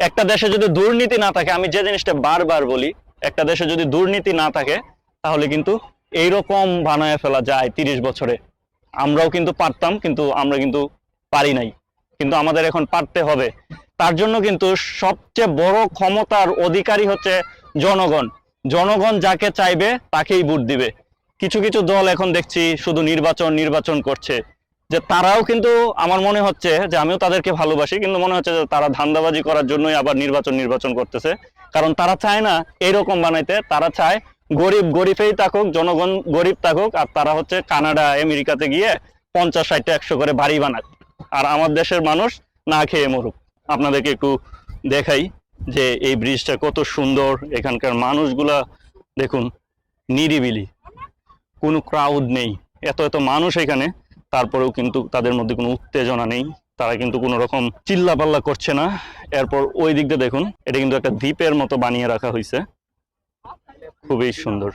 একটা দেশে যদি দুর্নীতি না থাকে, আমি যে জিনিসটা বারবার বলি, একটা দেশে যদি দুর্নীতি না থাকে, তাহলে কিন্তু এইরকম বানায় ফেলা যায় তিরিশ বছরে। আমরাও কিন্তু পারতাম, কিন্তু আমরা কিন্তু পারি নাই। কিন্তু আমাদের এখন পারতে হবে। তার জন্য কিন্তু সবচেয়ে বড় ক্ষমতার অধিকারী হচ্ছে জনগণ। জনগণ যাকে চাইবে, তাকেই ভোট দিবে। কিছু কিছু দল এখন দেখছি শুধু নির্বাচন নির্বাচন করছে। যে তারাও কিন্তু আমার মনে হচ্ছে যে আমিও তাদেরকে ভালোবাসি, কিন্তু মনে হচ্ছে যে তারা ধান্দাবাজি করার জন্যই আবার নির্বাচন নির্বাচন করতেছে। কারণ তারা চায় না এরকম বানাইতে, তারা চায় গরিব গরিবেই থাকুক, জনগণ গরিব থাকুক, আর তারা হচ্ছে কানাডা, আমেরিকাতে গিয়ে পঞ্চাশ ষাটটা একশো করে বাড়ি বানাক। আর আমার দেশের মানুষ না খেয়ে মরুক। আপনাদেরকে একটু দেখাই যে এই ব্রিজটা কত সুন্দর, এখানকার মানুষগুলা দেখুন নিরিবিলি। কোনো ক্রাউড নেই। এত এত মানুষ এখানে। তারপরেও কিন্তু তাদের মধ্যে কোনো উত্তেজনা নেই। তারা কিন্তু কোনো রকম চিল্লাপাল্লা করছে না। এরপর ওই দিক দিয়ে দেখুন, এটা কিন্তু একটা দ্বীপের মতো বানিয়ে রাখা হয়েছে খুবই সুন্দর।